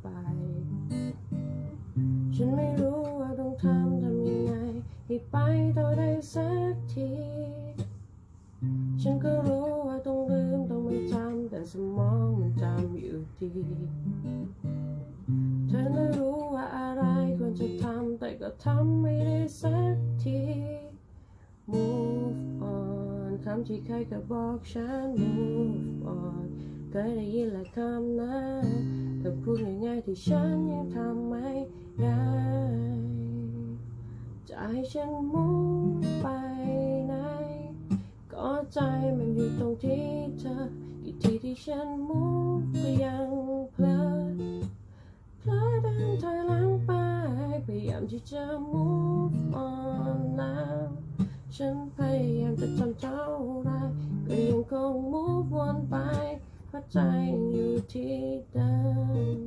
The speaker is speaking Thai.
ไป ฉันไม่รู้ว่าต้องทำทำยังไง ให้ไปต่อได้สักที ฉันก็รู้ว่าต้องลืมต้องไม่จำแต่สมองมันจำอยู่ดีเธอไม่รู้ว่าอะไรควรจะทำแต่ก็ทำไม่ได้สักที Move on คำที่ใครก็บอกฉัน Move เคยได้ยินหลายคำนะแต่พูดง่ายๆที่ฉันยังทำไม่ได้จะให้ฉัน move ไปไหนก็ใจมันอยู่ตรงที่เธอกี่ทีที่ฉัน move ก็ยังเพลิดเพลอเดินถอยหลังไปพยายามที่จะ move on แล้วฉันพยายามจะทำเท่าไรก็ยังคง move on ไป เพราใจยังอยู่ที่เดิม